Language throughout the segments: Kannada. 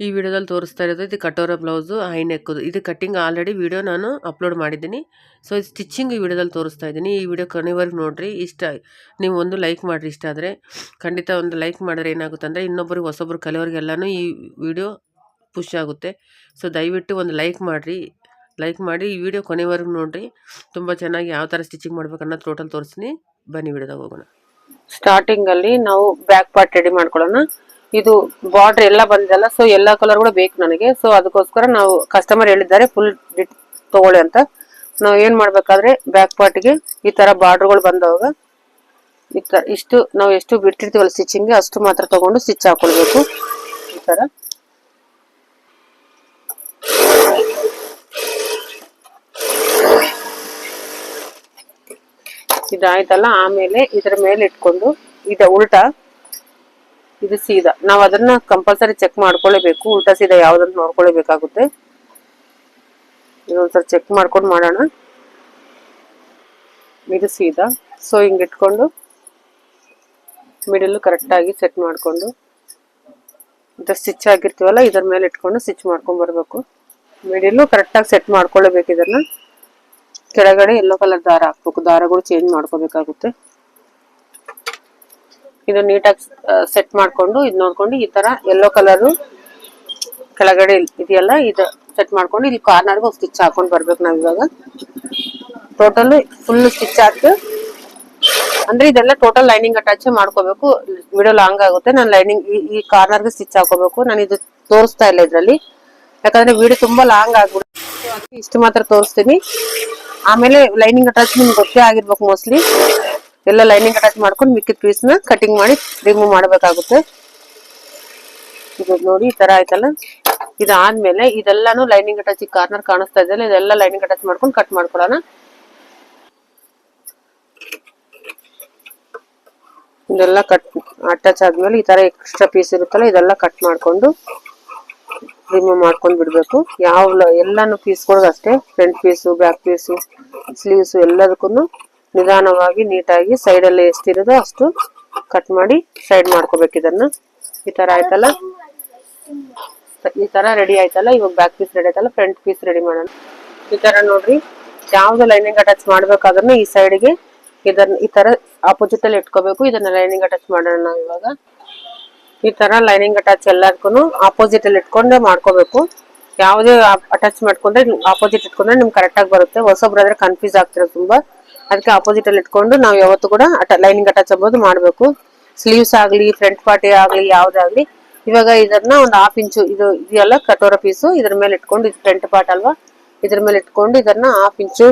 ಈ ವಿಡಿಯೋದಲ್ಲಿ ತೋರಿಸ್ತಾ ಇರೋದು ಇದು ಕಟೋರ ಬ್ಲೌಸು, ಹೈ ನೆಕ್ಕದು ಇದು ಕಟ್ಟಿಂಗ್ ಆಲ್ರೆಡಿ ವಿಡಿಯೋ ನಾನು ಅಪ್ಲೋಡ್ ಮಾಡಿದ್ದೀನಿ. ಸೊ ಇದು ಸ್ಟಿಚಿಂಗ್ ಈ ವಿಡಿಯೋದಲ್ಲಿ ತೋರಿಸ್ತಾ ಇದ್ದೀನಿ. ಈ ವಿಡಿಯೋ ಕೊನೆವರೆಗೂ ನೋಡಿರಿ. ಇಷ್ಟ, ನೀವು ಒಂದು ಲೈಕ್ ಮಾಡಿರಿ ಇಷ್ಟ ಆದರೆ. ಖಂಡಿತ ಒಂದು ಲೈಕ್ ಮಾಡಿದ್ರೆ ಏನಾಗುತ್ತೆ ಅಂದರೆ ಇನ್ನೊಬ್ಬರಿಗೆ ಹೊಸೊಬ್ರು ಕಲಿಯೋರಿಗೆಲ್ಲನೂ ಈ ವಿಡಿಯೋ ಪುಷ್ ಆಗುತ್ತೆ. ಸೊ ದಯವಿಟ್ಟು ಒಂದು ಲೈಕ್ ಮಾಡಿರಿ. ಲೈಕ್ ಮಾಡಿ ಈ ವಿಡಿಯೋ ಕೊನೆವರೆಗೂ ನೋಡಿರಿ. ತುಂಬ ಚೆನ್ನಾಗಿ ಯಾವ ಥರ ಸ್ಟಿಚಿಂಗ್ ಮಾಡ್ಬೇಕನ್ನೋ ಟೋಟಲ್ ತೋರಿಸ್ತೀನಿ. ಬನ್ನಿ ವಿಡಿಯೋದಾಗ ಹೋಗೋಣ. ಸ್ಟಾರ್ಟಿಂಗಲ್ಲಿ ನಾವು ಬ್ಯಾಕ್ ಪಾರ್ಟ್ ರೆಡಿ ಮಾಡ್ಕೊಳ್ಳೋಣ. ಇದು ಬಾರ್ಡರ್ ಎಲ್ಲ ಬಂದಿದಲ್ಲ ಸೊ ಎಲ್ಲ ಕಲರ್ ಕೂಡ ಬೇಕು ನನಗೆ. ಸೊ ಅದಕ್ಕೋಸ್ಕರ ನಾವು ಕಸ್ಟಮರ್ ಹೇಳಿದ್ದಾರೆ ಫುಲ್ ಡಿಟ್ ತಗೊಳ್ಳಿ ಅಂತ. ನಾವು ಏನು ಮಾಡಬೇಕಾದ್ರೆ ಬ್ಯಾಕ್ ಪಾರ್ಟಿಗೆ ಈ ಥರ ಬಾರ್ಡ್ರ್ಗಳು ಬಂದವಾಗ ಈ ಥರ ಇಷ್ಟು ನಾವು ಎಷ್ಟು ಬಿಟ್ಟಿರ್ತೀವಲ್ಲ ಸ್ಟಿಚಿಂಗ್ ಅಷ್ಟು ಮಾತ್ರ ತಗೊಂಡು ಸ್ಟಿಚ್ ಹಾಕೊಳ್ಬೇಕು. ಈ ಥರ ಇದಾಯ್ತಲ್ಲ, ಆಮೇಲೆ ಇದರ ಮೇಲೆ ಇಟ್ಕೊಂಡು, ಇದ ಉಲ್ಟಾ ಇದು ಸೀದಾ. ನಾವು ಅದನ್ನ ಕಂಪಲ್ಸರಿ ಚೆಕ್ ಮಾಡ್ಕೊಳ್ಳೇಬೇಕು ಉಲ್ಟಾ ಸೀದಾ ಯಾವ್ದಂತ ನೋಡ್ಕೊಳ್ಬೇಕಾಗುತ್ತೆ. ಇದೊಂದ್ಸಲ ಚೆಕ್ ಮಾಡ್ಕೊಂಡು ಮಾಡೋಣ. ಇದು ಸೀದಾ. ಸೊ ಹಿಂಗ್ ಇಟ್ಕೊಂಡು ಮಿಡಲ್ ಕರೆಕ್ಟಾಗಿ ಸೆಟ್ ಮಾಡಿಕೊಂಡು. ಇದು ಸ್ಟಿಚ್ ಆಗಿರ್ತೀವಲ್ಲ, ಇದರ ಮೇಲೆ ಇಟ್ಕೊಂಡು ಸ್ಟಿಚ್ ಮಾಡ್ಕೊಂಡು ಬರಬೇಕು. ಕರೆಕ್ಟಾಗಿ ಸೆಟ್ ಮಾಡ್ಕೊಳ್ಳೇಬೇಕು ಇದನ್ನು. ಕೆಳಗಡೆ ಯೆಲ್ಲೋ ಕಲರ್ ದಾರ ಹಾಕ್ಬೇಕು. ದಾರಗಳು ಚೇಂಜ್ ಮಾಡ್ಕೋಬೇಕಾಗುತ್ತೆ. ಇದು ನೀಟಾಗಿ ಸೆಟ್ ಮಾಡ್ಕೊಂಡು, ಇದು ನೋಡ್ಕೊಂಡು ಈ ತರ ಯೆಲ್ಲೋ ಕಲರ್ ಕೆಳಗಡೆ ಇದೆಯಲ್ಲ, ಇದು ಸೆಟ್ ಮಾಡ್ಕೊಂಡು ಇಲ್ಲಿ ಕಾರ್ನರ್ಗೆ ಒಂದು ಸ್ಟಿಚ್ ಹಾಕೊಂಡು ಬರ್ಬೇಕು ನಾವ್ ಇವಾಗ. ಟೋಟಲ್ ಫುಲ್ ಸ್ಟಿಚ್ ಹಾಕಿ ಅಂದ್ರೆ ಇದೆಲ್ಲ ಟೋಟಲ್ ಲೈನಿಂಗ್ ಅಟ್ಯಾಚ್ ಮಾಡ್ಕೋಬೇಕು. ವಿಡಿಯೋ ಲಾಂಗ್ ಆಗುತ್ತೆ, ನಾನು ಲೈನಿಂಗ್ ಈ ಕಾರ್ನರ್ಗೆ ಸ್ಟಿಚ್ ಹಾಕೋಬೇಕು. ನಾನು ಇದು ತೋರಿಸ್ತಾ ಇಲ್ಲ ಇದರಲ್ಲಿ. ಯಾಕಂದ್ರೆ ವಿಡಿಯೋ ತುಂಬಾ ಲಾಂಗ್ ಆಗ್ಬಿಡುತ್ತೆ ಇಷ್ಟು ಮಾತ್ರ ತೋರಿಸ್ತೀನಿ. ಆಮೇಲೆ ಲೈನಿಂಗ್ ಅಟ್ಯಾಚ್ ನಿಮ್ಗೆ ಗೊತ್ತೇ ಆಗಿರ್ಬೇಕು ಮೋಸ್ಟ್ಲಿ ಎಲ್ಲ ಲೈನಿಂಗ್ ಅಟ್ಯಾಚ್ ಮಾಡ್ಕೊಂಡು ಮಿಕ್ಕಿದ ಪೀಸ್ನ ಕಟಿಂಗ್ ಮಾಡಿ ರಿಮೂವ್ ಮಾಡಬೇಕಾಗುತ್ತೆ. ಇದು ನೋಡಿ, ಈ ತರ ಆಯ್ತಲ್ಲ? ಇದಾದ್ಮೇಲೆ ಇದೆಲ್ಲಾನು ಲೈನಿಂಗ್ ಅಟ್ಯಾಚ್ ಕಾರ್ನರ್ ಕಾಣಿಸ್ತಾ ಇದೆಯಲ್ಲ ಇದೆಲ್ಲ ಲೈನಿಂಗ್ ಅಟ್ಯಾಚ್ ಮಾಡ್ಕೊಂಡು ಕಟ್ ಮಾಡ್ಕೊಳ್ಳೋಣ. ಇದೆಲ್ಲ ಕಟ್ ಅಟ್ಯಾಚ್ ಆದ್ಮೇಲೆ ಈ ತರ ಎಕ್ಸ್ಟ್ರಾ ಪೀಸ್ ಇರುತ್ತಲ್ಲ, ಇದೆಲ್ಲ ಕಟ್ ಮಾಡ್ಕೊಂಡು ರಿಮೂವ್ ಮಾಡ್ಕೊಂಡು ಬಿಡಬೇಕು. ಯಾವ ಎಲ್ಲಾನು ಪೀಸ್ಗಳು ಅಷ್ಟೇ. Front piece back piece sleeves ಎಲ್ಲದಕ್ಕೂ ನಿಧಾನವಾಗಿ, ನೀಟಾಗಿ ಸೈಡಲ್ಲಿ ಎಷ್ಟಿರೋದೋ ಅಷ್ಟು ಕಟ್ ಮಾಡಿ ಸೈಡ್ ಮಾಡ್ಕೋಬೇಕು ಇದನ್ನ. ಈ ತರ ಆಯ್ತಲ್ಲ? ಈ ತರ ರೆಡಿ ಆಯ್ತಲ್ಲ? ಇವಾಗ ಬ್ಯಾಕ್ ಪೀಸ್ ರೆಡಿ ಆಯ್ತಲ್ಲ? ಫ್ರಂಟ್ ಪೀಸ್ ರೆಡಿ ಮಾಡೋಣ. ಈ ತರ ನೋಡ್ರಿ. ಯಾವ್ದು ಲೈನಿಂಗ್ ಅಟ್ಯಾಚ್ ಮಾಡ್ಬೇಕಾದ್ರೂ ಈ ಸೈಡ್ಗೆ ಇದನ್ನ, ಈ ತರ ಆಪೋಸಿಟ್ ಅಲ್ಲಿ ಇಟ್ಕೋಬೇಕು. ಇದನ್ನ ಲೈನಿಂಗ್ ಅಟ್ಯಾಚ್ ಮಾಡೋಣ ಇವಾಗ. ಈ ತರ ಲೈನಿಂಗ್ ಅಟ್ಯಾಚ್ ಎಲ್ಲದಕ್ಕೂ ಆಪೋಸಿಟ್ ಅಲ್ಲಿ ಇಟ್ಕೊಂಡೆ ಮಾಡ್ಕೋಬೇಕು. ಯಾವುದೇ ಅಟ್ಯಾಚ್ ಮಾಡ್ಕೊಂಡ್ರೆ ಆಪೋಸಿಟ್ ಇಟ್ಕೊಂಡ್ರೆ ನಿಮ್ಗೆ ಕರೆಕ್ಟಾಗಿ ಬರುತ್ತೆ. ಹೊಸೊಬ್ರಾದ್ರೆ ಕನ್ಫ್ಯೂಸ್ ಆಗ್ತಿರೋ ತುಂಬಾ. ಅದಕ್ಕೆ ಆಪೋಸಿಟ್ ಅಲ್ಲಿ ಇಟ್ಕೊಂಡು ನಾವು ಯಾವತ್ತು ಕೂಡ ಅಟ ಲೈನಿಂಗ್ ಅಟ್ಯಾಚ್ ಆಗ್ಬೋದು, ಮಾಡಬೇಕು. ಸ್ಲೀವ್ಸ್ ಆಗಲಿ ಫ್ರಂಟ್ ಪಾರ್ಟಿ ಆಗ್ಲಿ ಯಾವ್ದಾಗ್ಲಿ ಇವಾಗ ಇದನ್ನ ಒಂದು ಹಾಫ್ ಇಂಚು ಇದು ಇದೆಲ್ಲ ಕಟೋರ ಪೀಸು ಇದ್ರ ಮೇಲೆ ಇಟ್ಕೊಂಡು, ಇದು ಫ್ರಂಟ್ ಪಾರ್ಟ್ ಅಲ್ವಾ? ಇದ್ರ ಮೇಲೆ ಇಟ್ಕೊಂಡು ಇದನ್ನ ಹಾಫ್ ಇಂಚು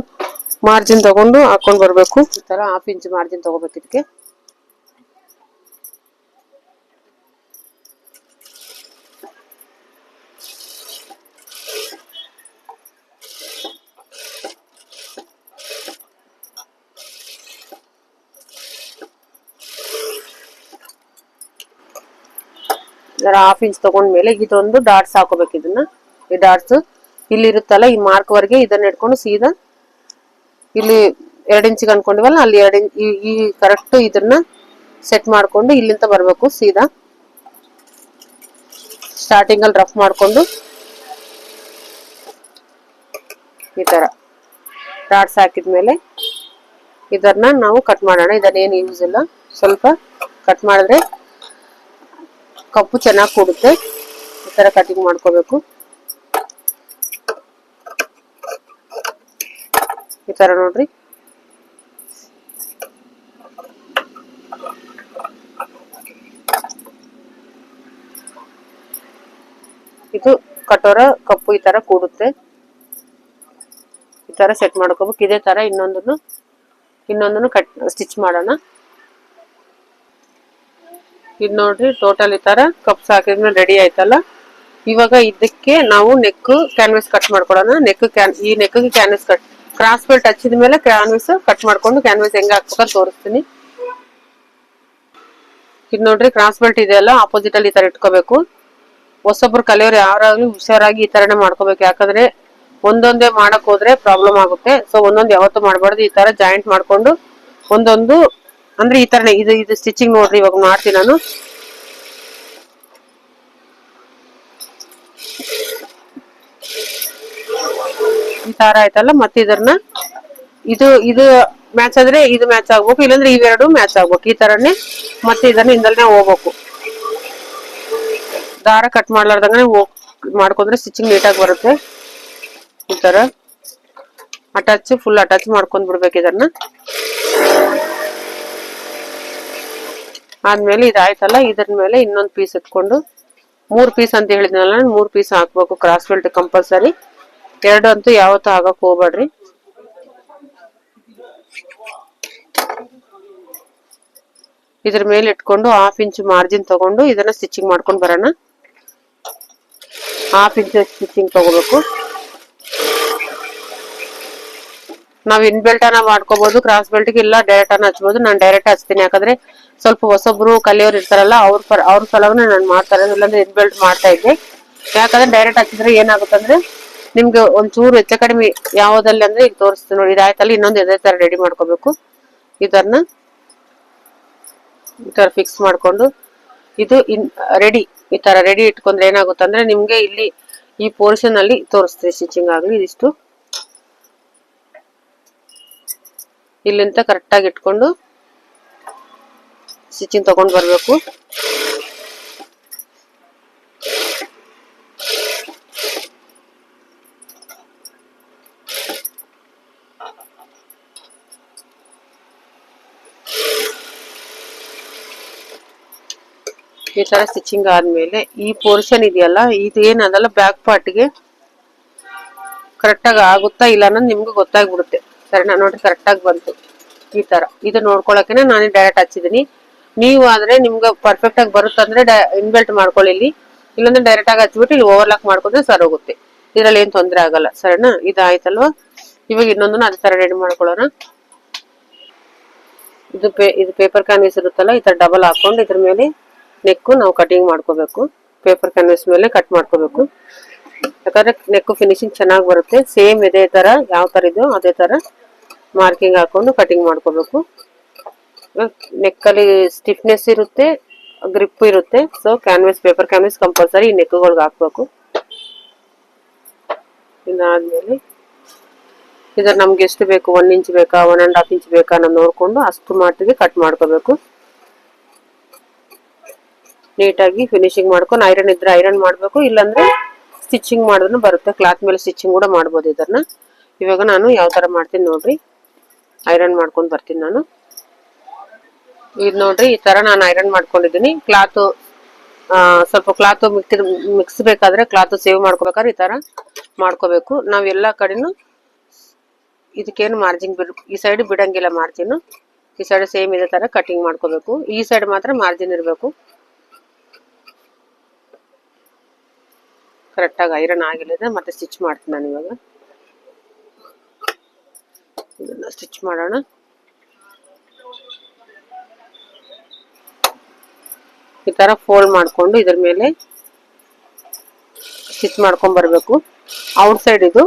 ಮಾರ್ಜಿನ್ ತಗೊಂಡು ಹಾಕೊಂಡು ಬರಬೇಕು. ಈ ತರ ಹಾಫ್ ಇಂಚ್ ಮಾರ್ಜಿನ್ ತಗೋಬೇಕು ಇದಕ್ಕೆ. ಇದರ ಹಾಫ್ ಇಂಚ್ ತಗೊಂಡ್ಮೇಲೆ ಇದೊಂದು ಡಾಟ್ಸ್ ಹಾಕೋಬೇಕು ಇದನ್ನ. ಈ ಡಾಟ್ಸ್ ಇಲ್ಲಿರುತ್ತಲ್ಲ ಈ ಮಾರ್ಕ್ ವರೆಗೆ ಇದನ್ನ ಇಟ್ಕೊಂಡು ಸೀದಾ ಇಲ್ಲಿ ಎರಡು ಇಂಚಿಗೆ ಅನ್ಕೊಂಡಿವಲ್ಲ, ಅಲ್ಲಿ ಎರಡು ಇಂಚ್ ಈ ಕರೆಕ್ಟ್ ಇದನ್ನ ಸೆಟ್ ಮಾಡ್ಕೊಂಡು ಇಲ್ಲಿಂದ ಬರಬೇಕು ಸೀದಾ. ಸ್ಟಾರ್ಟಿಂಗ್ ಅಲ್ಲಿ ರಫ್ ಮಾಡ್ಕೊಂಡು ಈ ತರ ಡಾಟ್ಸ್ ಹಾಕಿದ್ಮೇಲೆ ಇದನ್ನ ನಾವು ಕಟ್ ಮಾಡೋಣ. ಇದನ್ನೇನು ಯೂಸ್ ಇಲ್ಲ. ಸ್ವಲ್ಪ ಕಟ್ ಮಾಡಿದ್ರೆ ಕಪ್ಪು ಚೆನ್ನಾಗಿ ಕೂಡುತ್ತೆ. ಈ ತರ ಕಟಿಂಗ್ ಮಾಡ್ಕೋಬೇಕು. ಈ ತರ ನೋಡ್ರಿ. ಇದು ಕಟೋರ ಕಪ್ಪು ಈ ತರ ಕೂಡುತ್ತೆ. ಈ ತರ ಸೆಟ್ ಮಾಡ್ಕೋಬೇಕು. ಇದೇ ತರ ಇನ್ನೊಂದನ್ನು ಇನ್ನೊಂದನ್ನು ಕಟ್ ಸ್ಟಿಚ್ ಮಾಡೋಣ. ಇದು ನೋಡ್ರಿ ಟೋಟಲ್ ಈ ತರ ಕಪ್ಸ್ ಹಾಕಿದ್ಮೇಲೆ ರೆಡಿ ಆಯ್ತಲ್ಲ. ಇವಾಗ ಇದಕ್ಕೆ ನಾವು ನೆಕ್ ಕ್ಯಾನ್ವಸ್ ಕಟ್ ಮಾಡ್ಕೊಡೋಣ. ನೆಕ್ ಕ್ಯಾನ್ ಈ neck canvas cut cross belt ಹಚ್ಚಿದ ಮೇಲೆ ಕ್ಯಾನ್ವಸ್ ಕಟ್ ಮಾಡ್ಕೊಂಡು ಕ್ಯಾನ್ವಸ್ ಹೆಂಗ್ ಹಾಕ್ಬೇಕಂತ ತೋರಿಸ್ತೀನಿ. ಇದು ನೋಡ್ರಿ ಕ್ರಾಸ್ ಬೆಲ್ಟ್ ಇದೆಯಲ್ಲ ಆಪೋಸಿಟ್ ಅಲ್ಲಿ ಈ ತರ ಇಟ್ಕೋಬೇಕು. ಹೊಸೊಬ್ರು ಕಲಿಯೋರು ಯಾರಾಗ್ಲೂ ಹುಷಾರಾಗಿ ಈ ತರನೇ ಮಾಡ್ಕೋಬೇಕು. ಯಾಕಂದ್ರೆ ಒಂದೊಂದೇ ಮಾಡಕ್ ಹೋದ್ರೆ ಪ್ರಾಬ್ಲಮ್ ಆಗುತ್ತೆ. ಸೊ ಒಂದೊಂದು ಯಾವತ್ತೂ ಮಾಡಬಾರ್ದು. ಈ ತರ ಜಾಯಿಂಟ್ ಮಾಡ್ಕೊಂಡು ಒಂದೊಂದು ಅಂದ್ರೆ ಈ ತರನೇ, ಇದು ಇದು ಸ್ಟಿಚಿಂಗ್ ನೋಡ್ರಿ, ಇವಾಗ ಮಾಡ್ತೀನಿ ನಾನು. ಈ ತರ ಆಯ್ತಲ್ಲ, ಮತ್ತೆ ಇದನ್ನ? ಇದು ಇದು ಮ್ಯಾಚ್ ಆದ್ರೆ ಇದು ಮ್ಯಾಚ್ ಆಗ್ಬೇಕು, ಇಲ್ಲಾಂದ್ರೆ ಇವೆರಡು ಮ್ಯಾಚ್ ಆಗ್ಬೇಕು, ಈ ತರನೇ, ಮತ್ತೆ ಇದನ್ನ ಹಿಂದಲ್ನೇ ಹೋಗ್ಬೇಕು. ದಾರ ಕಟ್ ಮಾಡ್ಲಾರ್ದಂಗೆ ಹೋಗ್ ಮಾಡ್ಕೊಂಡ್ರೆ ಸ್ಟಿಚಿಂಗ್ ನೀಟಾಗಿ ಬರುತ್ತೆ. ಈ ತರ. ಅಟ್ಯಾಚ್ ಫುಲ್ ಅಟ್ಯಾಚ್ ಮಾಡ್ಕೊಂಡ್ ಬಿಡ್ಬೇಕು ಇದನ್ನ. ಆದ್ಮೇಲೆ ಇದಾಯ್ತಲ್ಲ, ಇದ್ರ ಮೇಲೆ ಇನ್ನೊಂದು ಪೀಸ್ ಎತ್ಕೊಂಡು, ಮೂರು ಪೀಸ್ ಅಂತ ಹೇಳಿದ್ನಲ್ಲ, ಮೂರು ಪೀಸ್ ಹಾಕ್ಬೇಕು ಕ್ರಾಸ್ ಬೆಲ್ಟ್ ಕಂಪಲ್ಸರಿ ಎರಡು ಅಂತೂ ಯಾವತ್ತೂ ಹಾಕಕ್ ಹೋಗ್ಬೇಡ್ರಿ. ಇದ್ರ ಮೇಲೆ ಇಟ್ಕೊಂಡು ಹಾಫ್ ಇಂಚ್ ಮಾರ್ಜಿನ್ ತಗೊಂಡು ಇದನ್ನ ಸ್ಟಿಚಿಂಗ್ ಮಾಡ್ಕೊಂಡು ಬರೋಣ. ಹಾಫ್ ಇಂಚ್ ಸ್ಟಿಚಿಂಗ್ ತಗೋಬೇಕು. ನಾವ್ ಇನ್ ಬೆಲ್ಟ್ ಅನ್ನ ಮಾಡ್ಕೋಬಹುದು ಕ್ರಾಸ್ ಬೆಲ್ಟ್ ಇಲ್ಲ ಡೈರೆಕ್ಟ್ ಅನ್ನ ಹಚ್ಬೋದು. ನಾನು ಡೈರೆಕ್ಟ್ ಹಚ್ತೀನಿ. ಯಾಕಂದ್ರೆ ಸ್ವಲ್ಪ ಹೊಸೊಬ್ರು ಕಲಿಯೋರು ಇರ್ತಾರಲ್ಲ, ಅವ್ರ ಅವ್ರ ಸಲುವಾಗಿ ನಾನು ಮಾಡ್ತಾರೆ. ಇಲ್ಲಾಂದ್ರೆ ಇನ್ ಬೆಲ್ಟ್ ಮಾಡ್ತಾ ಇದ್ದೆ. ಯಾಕಂದ್ರೆ ಡೈರೆಕ್ಟ್ ಹಚ್ಚಿದ್ರೆ ಏನಾಗುತ್ತಂದ್ರೆ ನಿಮ್ಗೆ ಒಂಚೂರು ಹೆಚ್ಚು ಕಡಿಮೆ ಯಾವ್ದಲ್ಲಿ ಅಂದ್ರೆ ಈಗ ತೋರಿಸ್ತೀನಿ ನೋಡಿ ಇದಾಯ್ತಲ್ಲ ಇನ್ನೊಂದು ಇದೇ ತರ ರೆಡಿ ಮಾಡ್ಕೋಬೇಕು. ಇದನ್ನ ಈ ತರ ಫಿಕ್ಸ್ ಮಾಡ್ಕೊಂಡು, ಇದು ಇನ್ ರೆಡಿ ಈ ತರ ರೆಡಿ ಇಟ್ಕೊಂಡ್ರೆ ಏನಾಗುತ್ತೆ ಅಂದ್ರೆ ನಿಮ್ಗೆ ಇಲ್ಲಿ ಈ ಪೋರ್ಷನ್ ಅಲ್ಲಿ ತೋರಿಸ್ತೀವಿ ಸ್ಟಿಚಿಂಗ್ ಆಗ್ಲಿ, ಇದಿಷ್ಟು. ಇಲ್ಲಿಂದ ಕರೆಕ್ಟಾಗಿ ಇಟ್ಕೊಂಡು ಸ್ಟಿಚಿಂಗ್ ತಗೊಂಡು ಬರಬೇಕು. ಈ ತರ ಸ್ಟಿಚಿಂಗ್ ಆದ್ಮೇಲೆ ಈ ಪೋರ್ಷನ್ ಇದೆಯಲ್ಲ, ಇದು ಏನದಲ್ಲ ಬ್ಯಾಕ್ ಪಾರ್ಟ್ಗೆ ಕರೆಕ್ಟಾಗಿ ಆಗುತ್ತಾ ಇಲ್ಲ ಅನ್ನೋದು ನಿಮ್ಗೆ ಗೊತ್ತಾಗ್ಬಿಡುತ್ತೆ. ಸರಿನಾ ನೋಡಿ ಕರೆಕ್ಟಾಗಿ ಬಂತು. ಈ ತರ. ಇದು ನೋಡ್ಕೊಳಕೆನೆ ನಾನು ಡೈರೆಕ್ಟ್ ಹಚ್ಚಿದೀನಿ. ನೀವು ಆದ್ರೆ ನಿಮ್ಗೆ ಪರ್ಫೆಕ್ಟ್ ಆಗಿ ಬರುತ್ತಂದ್ರೆ ಇನ್ಬೆಲ್ಟ್ ಮಾಡ್ಕೊಳ್ಳಿ ಇಲ್ಲಿ. ಇಲ್ಲಾಂದ್ರೆ ಡೈರೆಕ್ಟ್ ಆಗಿ ಹಚ್ಬಿಟ್ಟು ಇಲ್ಲಿ ಓವರ್ಲಾಕ್ ಮಾಡ್ಕೊಂಡ್ರೆ ಸರಿ ಹೋಗುತ್ತೆ. ಇದ್ರಲ್ಲಿ ಏನ್ ತೊಂದ್ರೆ ಆಗಲ್ಲ. ಸರಿನಾ? ಇದಾಯ್ತಲ್ವಾ? ಇವಾಗ ಇನ್ನೊಂದನ್ನ ಅದೇ ತರ ರೆಡಿ ಮಾಡ್ಕೊಳ್ಳೋಣ. ಇದು ಪೇ, ಇದು ಪೇಪರ್ ಕ್ಯಾನ್ವಸ್ ಇರುತ್ತಲ್ಲ, ಈ ಡಬಲ್ ಹಾಕೊಂಡು ಇದ್ರ ಮೇಲೆ ನೆಕ್ಕು ನಾವು ಕಟಿಂಗ್ ಮಾಡ್ಕೋಬೇಕು. ಪೇಪರ್ ಕ್ಯಾನ್ವಸ್ ಮೇಲೆ ಕಟ್ ಮಾಡ್ಕೋಬೇಕು. ಯಾಕಂದ್ರೆ ನೆಕ್ಕು ಫಿನಿಶಿಂಗ್ ಚೆನ್ನಾಗಿ ಬರುತ್ತೆ. ಸೇಮ್ ಇದೇ ತರ, ಯಾವ ತರ ಇದೆಯೋ ಅದೇ ತರ. ಮಾರ್ಕಿಂಗ್ ಹಾಕೊಂಡು ಕಟಿಂಗ್ ಮಾಡ್ಕೋಬೇಕು. ನೆಕ್ಕಲ್ಲಿ ಸ್ಟಿಫ್ನೆಸ್ ಇರುತ್ತೆ, ಗ್ರಿಪ್ ಇರುತ್ತೆ. So canvas paper canvas compulsory ಈ ನೆಕ್ಗಳಿಗೆ ಹಾಕ್ಬೇಕು. ಇದಾದ್ಮೇಲೆ ಇದರ ನಮ್ಗೆ ಎಷ್ಟು ಬೇಕು ಒನ್ ಇಂಚ್ ಬೇಕಾ ಒನ್ ಅಂಡ್ ಹಾಫ್ ಇಂಚ್ ಬೇಕಾ ಅನ್ನೋದು ನೋಡಿಕೊಂಡು ಅಷ್ಟು ಮಾಟಿಗೆ ಕಟ್ ಮಾಡ್ಕೋಬೇಕು. ನೀಟಾಗಿ ಫಿನಿಶಿಂಗ್ ಮಾಡ್ಕೊಂಡು ಐರನ್ ಇದ್ರೆ ಐರನ್ ಮಾಡಬೇಕು, ಇಲ್ಲಾಂದ್ರೆ ಸ್ಟಿಚಿಂಗ್ ಮಾಡಿದ್ರು ಬರುತ್ತೆ. ಕ್ಲಾತ್ ಮೇಲೆ ಸ್ಟಿಚಿಂಗ್ ಕೂಡ ಮಾಡ್ಬೋದು ಇದನ್ನ. ಇವಾಗ ನಾನು ಯಾವ ಥರ ಮಾಡ್ತೀನಿ ನೋಡ್ರಿ. ಐರನ್ ಮಾಡ್ಕೊಂಡು ಬರ್ತೀನಿ ನಾನು. ಇದು ನೋಡ್ರಿ, ಈ ತರ ನಾನು ಐರನ್ ಮಾಡ್ಕೊಂಡಿದ್ದೀನಿ. ಕ್ಲಾತು ಸ್ವಲ್ಪ ಕ್ಲಾತು ಮಿಕ್ಸ್ ಬೇಕಾದ್ರೆ ಕ್ಲಾತ್ ಸೇವ್ ಮಾಡ್ಕೋಬೇಕಾದ್ರೆ ಈ ತರ ಮಾಡ್ಕೋಬೇಕು. ನಾವ್ ಎಲ್ಲಾ ಕಡೆನು ಇದಕ್ಕೇನು ಮಾರ್ಜಿನ್ ಬಿಡ್, ಈ ಸೈಡ್ ಬಿಡಂಗಿಲ್ಲ ಮಾರ್ಜಿನ್. ಈ ಸೈಡ್ ಸೇಮ್ ಇದೇ ತರ ಕಟಿಂಗ್ ಮಾಡ್ಕೋಬೇಕು. ಈ ಸೈಡ್ ಮಾತ್ರ ಮಾರ್ಜಿನ್ ಇರಬೇಕು. ಕರೆಕ್ಟಾಗಿ ಐರನ್ ಆಗಿಲ್ಲದೆ ಮತ್ತೆ ಸ್ಟಿಚ್ ಮಾಡ್ತೀನಿ ನಾನು ಇವಾಗ. ಇದನ್ನ ಸ್ಟಿಚ್ ಮಾಡೋಣ. ಈ ತರ ಫೋಲ್ಡ್ ಮಾಡ್ಕೊಂಡು ಇದ್ರ ಮೇಲೆ ಸ್ಟಿಚ್ ಮಾಡ್ಕೊಂಡ್ ಬರಬೇಕು. ಔಟ್ ಸೈಡ್ ಇದು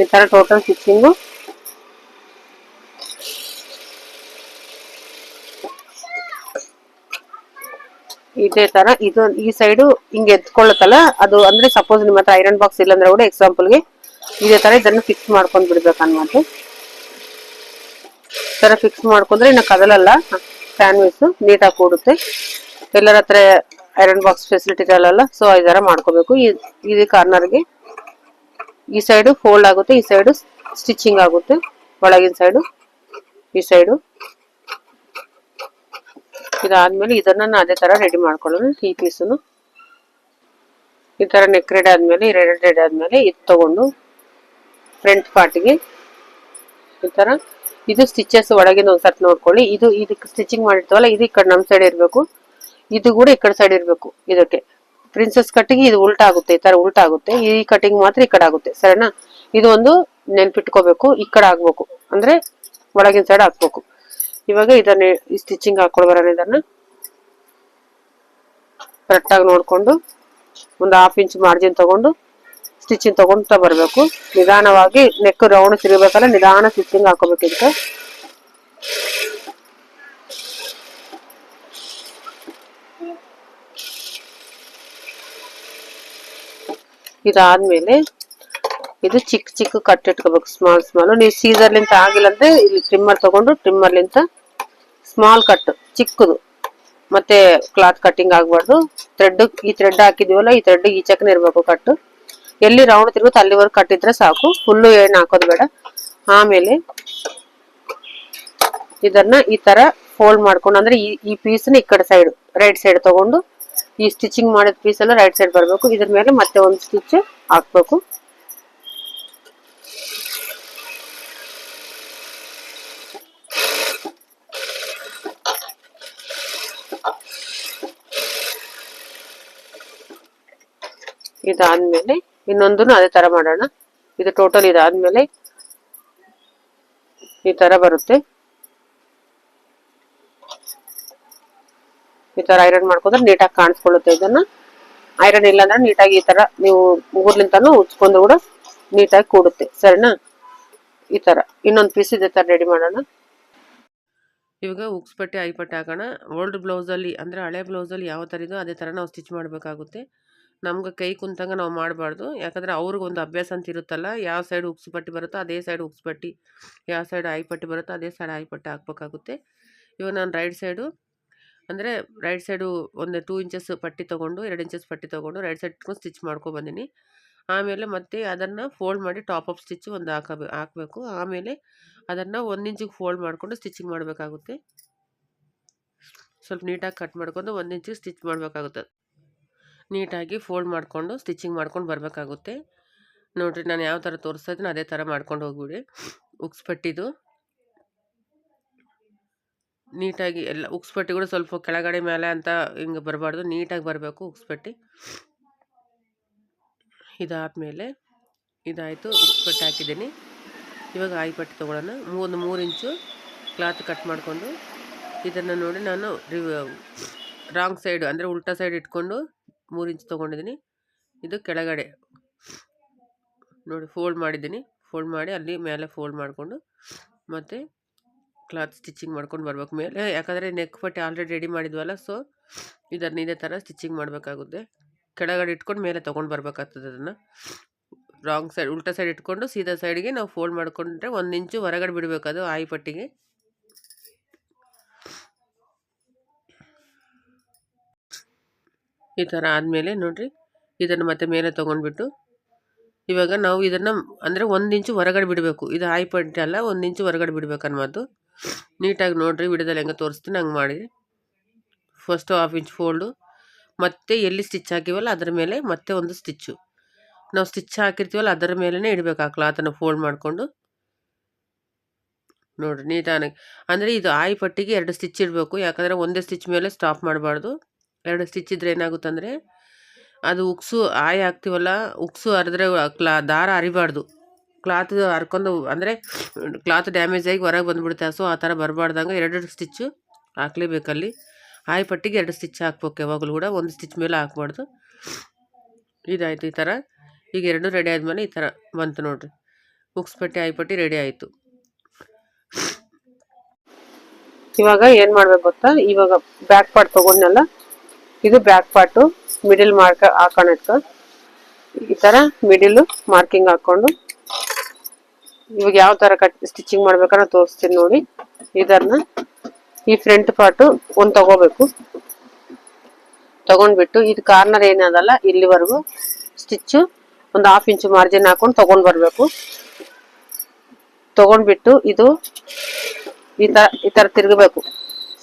ಈ ತರ ಟೋಟಲ್ ಸ್ಟಿಚಿಂಗು ಇದೇ ತರ, ಇದು ಈ ಸೈಡು ಹಿಂಗೆ ಎತ್ಕೊಳ್ಳುತ್ತಲ್ಲ, ಅದು ಅಂದ್ರೆ ಸಪೋಸ್ ನಿಮ್ಮ ಹತ್ರ ಐರನ್ ಬಾಕ್ಸ್ ಇಲ್ಲಾಂದ್ರೆ ಕೂಡ ಎಕ್ಸಾಂಪಲ್ಗೆ ಇದೇ ತರ ಇದನ್ನು ಫಿಕ್ಸ್ ಮಾಡ್ಕೊಂಡ್ ಬಿಡ್ಬೇಕು ಈ ತರ ಫಿಕ್ಸ್ ಮಾಡ್ಕೊಂಡ್ರೆ ಇನ್ನು ಕದಲಲ್ಲ ಸ್ಯಾಂಡ್ವಿಚ್ ನೀಟಾಗಿ ಕೂಡುತ್ತೆ. ಎಲ್ಲರ ಹತ್ರ ಐರನ್ ಬಾಕ್ಸ್ ಫೆಸಿಲಿಟಿ ಇರಲ್ಲ ಸೊ ಈ ತರ ಮಾಡ್ಕೋಬೇಕು. ಈ ಕಾರ್ನರ್ಗೆ ಈ ಸೈಡು ಫೋಲ್ಡ್ ಆಗುತ್ತೆ, ಈ ಸೈಡು ಸ್ಟಿಚಿಂಗ್ ಆಗುತ್ತೆ, ಒಳಗಿನ ಸೈಡು ಈ ಸೈಡು ಇದಾದ್ಮೇಲೆ ಇದನ್ನ ನಾನು ಅದೇ ತರ ರೆಡಿ ಮಾಡ್ಕೊಳ್ಳೋಣ, ಈ ಪೀಸನ್ನು ಈ ತರ ನೆಕ್ ರೆಡಿ ಆದ್ಮೇಲೆ ರೆಡಿ ರೆಡಿ ಆದ್ಮೇಲೆ ಇದು ತಗೊಂಡು ಫ್ರಂಟ್ ಪಾರ್ಟಿಗೆ ಈ ತರ. ಇದು ಸ್ಟಿಚಸ್ ಒಳಗಿನ ಒಂದ್ಸರ್ತಿ ನೋಡ್ಕೊಳ್ಳಿ. ಇದು ಇದಕ್ಕೆ ಸ್ಟಿಚಿಂಗ್ ಮಾಡಿರ್ತೀವಲ್ಲ, ಇದು ಈ ಕಡೆ ನಮ್ಮ ಸೈಡ್ ಇರಬೇಕು, ಇದು ಕೂಡ ಈ ಕಡೆ ಸೈಡ್ ಇರಬೇಕು, ಇದಕ್ಕೆ. ಪ್ರಿನ್ಸೆಸ್ ಕಟ್ಟಿಗೆ ಇದು ಉಲ್ಟಾ ಆಗುತ್ತೆ ಈ ತರ ಉಲ್ಟಾ ಆಗುತ್ತೆ ಈ ಕಟಿಂಗ್ ಮಾತ್ರ ಈ ಕಡೆ ಆಗುತ್ತೆ, ಸರಿನಾ? ಇದು ಒಂದು ನೆನ್ಪಿಟ್ಕೋಬೇಕು, ಈ ಕಡೆ ಆಗ್ಬೇಕು. ಅಂದ್ರೆ ಒಳಗಿನ ಸೈಡ್ ಹಾಕ್ಬೇಕು. ಇವಾಗ ಇದನ್ನ ಸ್ಟಿಚಿಂಗ್ ಬರೋಣ ಇದನ್ನ. ಕರೆಕ್ಟ್ ಆಗಿ ನೋಡ್ಕೊಂಡು, ಒಂದು ಹಾಫ್ ಇಂಚ್ ಮಾರ್ಜಿನ್ ತಗೊಂಡು ಸ್ಟಿಚಿಂಗ್ ತಗೊಂತಾ ಬರಬೇಕು. ನಿಧಾನವಾಗಿ ನೆಕ್ ರೌಂಡ್ ತಿರುಗಬೇಕಲ್ಲ, ನಿಧಾನ ಸ್ಟಿಚಿಂಗ್ ಹಾಕೋಬೇಕು ಇದಕ್ಕೆ. ಇದಾದ್ಮೇಲೆ ಇದು ಚಿಕ್ಕ ಚಿಕ್ಕ ಕಟ್ ಇಟ್ಕೋಬೇಕು ಸ್ಮಾಲ್ ಸ್ಮಾಲ್ ನೀವು ಸೀಸರ್ಲಿಂತ ಆಗಿಲ್ಲ ಅಂದ್ರೆ ಇಲ್ಲಿ ಟ್ರಿಮ್ಮರ್ ತಗೊಂಡು ಟ್ರಿಮ್ಮರ್ಲಿಂತ ಸ್ಮಾಲ್ ಕಟ್ ಚಿಕ್ಕದು. ಮತ್ತೆ ಕ್ಲಾತ್ ಕಟ್ಟಿಂಗ್ ಆಗ್ಬಾರ್ದು. ಥ್ರೆಡ್ ಈ ಥ್ರೆಡ್ ಹಾಕಿದೀವಲ್ಲ, ಈ ಥ್ರೆಡ್ ಈಚಕನೆ ಇರಬೇಕು ಕಟ್ ಎಲ್ಲಿ ರೌಂಡ್ ತಿರುಗುತ್ತೆ ಅಲ್ಲಿವರೆಗೆ ಕಟ್ಟಿದ್ರೆ ಸಾಕು. ಫುಲ್ಲು ಏನು ಹಾಕೋದು ಬೇಡ. ಆಮೇಲೆ ಇದನ್ನ ಈ ತರ ಫೋಲ್ಡ್ ಮಾಡ್ಕೊಂಡು, ಅಂದ್ರೆ ಈ ಈ ಪೀಸ್ನ ಈ ಕಡೆ ಸೈಡ್ ರೈಟ್ ಸೈಡ್ ತಗೊಂಡು ಈ ಸ್ಟಿಚಿಂಗ್ ಮಾಡಿದ ಪೀಸ್ ಎಲ್ಲ ರೈಟ್ ಸೈಡ್ ಬರಬೇಕು. ಇದ್ರ ಮೇಲೆ ಮತ್ತೆ ಒಂದು ಸ್ಟಿಚ್ ಹಾಕ್ಬೇಕು. ಇದಾದ್ಮೇಲೆ ಇನ್ನೊಂದನ್ನು ಅದೇ ತರ ಮಾಡೋಣ. ಇದು ಟೋಟಲ್ ಇದಾದ್ಮೇಲೆ ಈ ತರ ಬರುತ್ತೆ. ಈ ತರ ಐರನ್ ಮಾಡ್ಕೊಂಡ್ರೆ ನೀಟಾಗಿ ಕಾಣಿಸ್ಕೊಳ್ಳುತ್ತೆ ಇದನ್ನ. ಐರನ್ ಇಲ್ಲ ಅಂದ್ರೆ ನೀಟಾಗಿ ಈ ತರ ನೀವು ಊರ್ಲಿಂತಾನು ಉಚ್ಕೊಂಡ್ರು ಕೂಡ ನೀಟಾಗಿ ಕೂಡುತ್ತೆ. ಸರಿನಾ? ಈ ತರ. ಇನ್ನೊಂದು ಪೀಸ್ ಇದೆ ತರ ರೆಡಿ ಮಾಡೋಣ. ಇವಾಗ ಉಕ್ಸ್ ಪಟ್ಟಿ ಐಪಟ್ಟೆ ಹಾಕೋಣ. ಓಲ್ಡ್ ಬ್ಲೌಸಲ್ಲಿ ಅಂದರೆ ಹಳೆ ಬ್ಲೌಸಲ್ಲಿ ಯಾವ ಥರ ಇದೋ ಅದೇ ಥರ ನಾವು ಸ್ಟಿಚ್ ಮಾಡಬೇಕಾಗುತ್ತೆ. ನಮ್ಗೆ ಕೈ ಕುಂತಂಗ ನಾವು ಮಾಡಬಾರ್ದು. ಯಾಕಂದರೆ ಅವ್ರಿಗೊಂದು ಅಭ್ಯಾಸ ಅಂತ ಇರುತ್ತಲ್ಲ, ಯಾವ ಸೈಡ್ ಉಕ್ಸ್ ಬರುತ್ತೋ ಅದೇ ಸೈಡ್ ಉಕ್ಸ್ ಯಾವ ಸೈಡ್ ಐಪಟ್ಟಿ ಬರುತ್ತೋ ಅದೇ ಸೈಡ್ ಐಪಟ್ಟಿ ಹಾಕ್ಬೇಕಾಗುತ್ತೆ. ಇವಾಗ ನಾನು ರೈಟ್ ಸೈಡು ಅಂದರೆ ರೈಟ್ ಸೈಡು ಒಂದು ಟೂ ಇಂಚಸ್ ಪಟ್ಟಿ ತೊಗೊಂಡು, ಎರಡು ಇಂಚಸ್ ಪಟ್ಟಿ ತೊಗೊಂಡು ರೈಟ್ ಸೈಡ್ ಇಟ್ಕೊಂಡು ಸ್ಟಿಚ್ ಮಾಡ್ಕೊಬಂದಿನಿ ಆಮೇಲೆ ಮತ್ತೆ ಅದನ್ನು ಫೋಲ್ಡ್ ಮಾಡಿ ಟಾಪ್ ಅಪ್ ಸ್ಟಿಚ್ ಒಂದು ಹಾಕಬೇಕು ಹಾಕಬೇಕು. ಆಮೇಲೆ ಅದನ್ನು ಒಂದು ಇಂಚಿಗೆ ಫೋಲ್ಡ್ ಮಾಡಿಕೊಂಡು ಸ್ಟಿಚಿಂಗ್ ಮಾಡಬೇಕಾಗುತ್ತೆ. ಸ್ವಲ್ಪ ನೀಟಾಗಿ ಕಟ್ ಮಾಡ್ಕೊಂಡು ಒಂದು ಇಂಚಿಗೆ ಸ್ಟಿಚ್ ಮಾಡಬೇಕಾಗುತ್ತೆ. ನೀಟಾಗಿ ಫೋಲ್ಡ್ ಮಾಡಿಕೊಂಡು ಸ್ಟಿಚಿಂಗ್ ಮಾಡ್ಕೊಂಡು ಬರಬೇಕಾಗುತ್ತೆ. ನೋಡಿರಿ, ನಾನು ಯಾವ ಥರ ತೋರಿಸ್ತಾ ಇದ್ದೀನಿ ಅದೇ ಥರ ಮಾಡ್ಕೊಂಡು ಹೋಗ್ಬಿಡಿ. ಉಕ್ಸ್ ಪಟ್ಟಿದು. ನೀಟಾಗಿ ಎಲ್ಲ ಉಕ್ಸ್ಪಟ್ಟಿ ಕೂಡ ಸ್ವಲ್ಪ ಕೆಳಗಡೆ ಮೇಲೆ ಅಂತ ಹಿಂಗೆ ಬರಬಾರ್ದು. ನೀಟಾಗಿ ಬರಬೇಕು ಉಕ್ಸ್ಪಟ್ಟಿ ಇದಾದಮೇಲೆ ಇದಾಯಿತು, ಉಕ್ಸ್ ಪಟ್ಟಿ ಹಾಕಿದ್ದೀನಿ. ಇವಾಗ ಆಯಿಪಟ್ಟಿ ತೊಗೊಳ್ಳೋಣ. ಒಂದು ಮೂರು ಇಂಚು ಕ್ಲಾತ್ ಕಟ್ ಮಾಡಿಕೊಂಡು ಇದನ್ನು ನೋಡಿ ನಾನು ರಾಂಗ್ ಸೈಡ್ ಅಂದರೆ ಉಲ್ಟಾ ಸೈಡ್ ಇಟ್ಕೊಂಡು ಮೂರು ಇಂಚು ತೊಗೊಂಡಿದ್ದೀನಿ. ಇದು ಕೆಳಗಡೆ ನೋಡಿ, ಫೋಲ್ಡ್ ಮಾಡಿದ್ದೀನಿ. ಫೋಲ್ಡ್ ಮಾಡಿ ಅಲ್ಲಿ ಮೇಲೆ ಫೋಲ್ಡ್ ಮಾಡಿಕೊಂಡು ಮತ್ತು ಕ್ಲಾತ್ ಸ್ಟಿಚಿಂಗ್ ಮಾಡ್ಕೊಂಡು ಬರ್ಬೇಕು. ಮೇಲೆ ಯಾಕಂದರೆ ನೆಕ್ ಪಟ್ಟಿ ಆಲ್ರೆಡಿ ರೆಡಿ ಮಾಡಿದ್ವಲ್ಲ, ಸೊ ಇದನ್ನು ಇದೇ ಥರ ಸ್ಟಿಚಿಂಗ್ ಮಾಡಬೇಕಾಗುತ್ತೆ. ಕೆಳಗಡೆ ಇಟ್ಕೊಂಡು ಮೇಲೆ ತೊಗೊಂಡು ಬರ್ಬೇಕಾಗ್ತದೆ ಅದನ್ನು. ರಾಂಗ್ ಸೈಡ್, ಉಲ್ಟಾ ಸೈಡ್ ಇಟ್ಕೊಂಡು ಸೀದಾ ಸೈಡ್ಗೆ ನಾವು ಫೋಲ್ಡ್ ಮಾಡಿಕೊಂಡ್ರೆ ಒಂದು ಇಂಚು ಹೊರಗಡೆ ಬಿಡಬೇಕು ಅದು ಆಯಿ ಪಟ್ಟಿಗೆ. ಈ ಥರ ಆದಮೇಲೆ ನೋಡಿರಿ, ಇದನ್ನು ಮತ್ತೆ ಮೇಲೆ ತೊಗೊಂಡ್ಬಿಟ್ಟು ಇವಾಗ ನಾವು ಇದನ್ನು ಅಂದರೆ ಒಂದು ಇಂಚು ಹೊರಗಡೆ ಬಿಡಬೇಕು. ಇದು ಆಯಿ ಪಟ್ಟಿ ಅಲ್ಲ, ಒಂದು ಇಂಚು ಹೊರಗಡೆ ಬಿಡಬೇಕು ಅನ್ನೋದು ನೀಟಾಗಿ ನೋಡಿರಿ, ವಿಡಿಯೋದಲ್ಲಿ ಹೆಂಗೆ ತೋರಿಸ್ತೀನಿ, ಹಂಗೆ ಮಾಡಿ. ಫಸ್ಟು ಹಾಫ್ ಇಂಚ್ ಫೋಲ್ಡು ಮತ್ತೆ ಎಲ್ಲಿ ಸ್ಟಿಚ್ ಹಾಕಿವಲ್ಲ, ಅದರ ಮೇಲೆ ಮತ್ತೆ ಒಂದು ಸ್ಟಿಚ್ಚು ನಾವು ಸ್ಟಿಚ್ ಹಾಕಿರ್ತೀವಲ್ಲ, ಅದರ ಮೇಲೇ ಇಡಬೇಕು ಆ ಕ್ಲಾತನ್ನು ಫೋಲ್ಡ್ ಮಾಡಿಕೊಂಡು. ನೋಡಿರಿ, ನೀಟಾಗಿ. ಅಂದರೆ ಇದು ಆಯಿ ಪಟ್ಟಿಗೆ ಎರಡು ಸ್ಟಿಚ್ ಇಡಬೇಕು, ಯಾಕಂದರೆ ಒಂದೇ ಸ್ಟಿಚ್ ಮೇಲೆ ಸ್ಟಾಪ್ ಮಾಡಬಾರ್ದು. ಎರಡು ಸ್ಟಿಚ್ ಇದ್ರೆ ಏನಾಗುತ್ತಂದರೆ ಅದು ಉಕ್ಸು, ಆಯಿ ಹಾಕ್ತೀವಲ್ಲ, ಉಕ್ಸು ಹರಿದ್ರೆ ಕ್ಲಾ ದಾರ ಹರಿಬಾರ್ದು. ಕ್ಲಾತ್ ಹರ್ಕೊಂಡು ಅಂದರೆ ಕ್ಲಾತ್ ಡ್ಯಾಮೇಜ್ ಆಗಿ ಹೊರಗೆ ಬಂದುಬಿಡುತ್ತೆ. ಸೊ ಆ ಥರ ಬರಬಾರ್ದಂಗೆ ಎರಡೆರಡು ಸ್ಟಿಚ್ಚು ಹಾಕ್ಲೇಬೇಕಲ್ಲಿ. ಹಾಯಿ ಪಟ್ಟಿಗೆ ಎರಡು ಸ್ಟಿಚ್ ಹಾಕ್ಬೇಕು ಯಾವಾಗಲೂ ಕೂಡ. ಒಂದು ಸ್ಟಿಚ್ ಮೇಲೆ ಹಾಕ್ಬಾರ್ದು. ಇದಾಯಿತು ಈ ಥರ. ಈಗ ಎರಡು ರೆಡಿ ಆದಮೇಲೆ ಈ ಥರ ಬಂತು ನೋಡಿರಿ. ಉಕ್ಸ್ ಪಟ್ಟಿ, ಆಯಿ ಪಟ್ಟಿ ರೆಡಿ ಆಯಿತು. ಇವಾಗ ಏನು ಮಾಡಬೇಕು ಗೊತ್ತಾ? ಇವಾಗ ಬ್ಯಾಕ್ ಪಾರ್ಟ್ ತೊಗೊಂಡಲ್ಲ ಇದು ಬ್ಯಾಕ್ ಪಾರ್ಟು ಮಿಡಿಲ್ ಮಾರ್ಕ್ ಹಾಕೋಣಕ್ಕ. ಈ ಥರ ಮಿಡಿಲು ಮಾರ್ಕಿಂಗ್ ಹಾಕೊಂಡು. ಇವಾಗ ಯಾವ ತರ ಕಟ್ ಸ್ಟಿಚಿಂಗ್ ಮಾಡ್ಬೇಕನ್ನ ತೋರಿಸ್ತೀನಿ ನೋಡಿ. ಇದನ್ನ ಈ ಫ್ರಂಟ್ ಪಾರ್ಟು ಒಂದು ತಗೋಬೇಕು. ತಗೊಂಡ್ಬಿಟ್ಟು ಇದು ಕಾರ್ನರ್ ಏನದಲ್ಲ, ಇಲ್ಲಿವರೆಗೂ ಸ್ಟಿಚ್ಚು ಒಂದು ಹಾಫ್ ಇಂಚು ಮಾರ್ಜಿನ್ ಹಾಕೊಂಡು ತಗೊಂಡ್ ಬರಬೇಕು. ತಗೊಂಡ್ಬಿಟ್ಟು ಇದು ಈ ತರ ಈ ತರ ತಿರುಗಬೇಕು.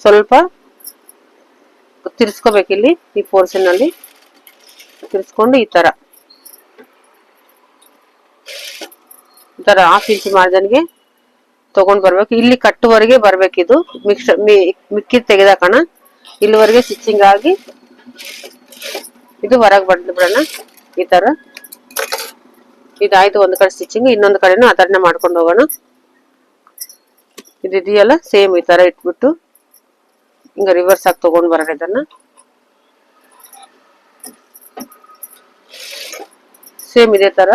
ಸ್ವಲ್ಪ ತಿರ್ಸ್ಕೋಬೇಕು ಇಲ್ಲಿ, ಈ ಪೋರ್ಷನ್ ತಿರ್ಸ್ಕೊಂಡು ಈ ತರ. ತರ ಹಾಫ್ ಇಂಚ್ ಮಾರ್ಜನ್ಗೆ ತಗೊಂಡ್ ಬರ್ಬೇಕು. ಇಲ್ಲಿ ಕಟ್ಟುವರೆಗೆ ಬರ್ಬೇಕಿದು. ಮಿಕ್ಸ್ ಮಿಕ್ಕಿದ್ ತೆಗೆದಾಕೋಣ. ಇಲ್ಲಿವರೆಗೆ ಸ್ಟಿಚಿಂಗ್ ಆಗಿ ಇದು ಹೊರಗೆ ಬಡ್ದು ಬಿಡೋಣ ಈ ತರ. ಇದಾಯ್ತು ಒಂದು ಕಡೆ ಸ್ಟಿಚಿಂಗ್ ಇನ್ನೊಂದು ಕಡೆನೂ ಆ ಥರನೇ ಮಾಡ್ಕೊಂಡು ಹೋಗೋಣ. ಇದೆಯಲ್ಲ? ಸೇಮ್ ಈ ತರ ಇಟ್ಬಿಟ್ಟು ಹಿಂಗ ರಿವರ್ಸ್ ಆಗಿ ತಗೊಂಡ್ ಬರೋಣ ಇದನ್ನ. ಸೇಮ್ ಇದೇ ತರ.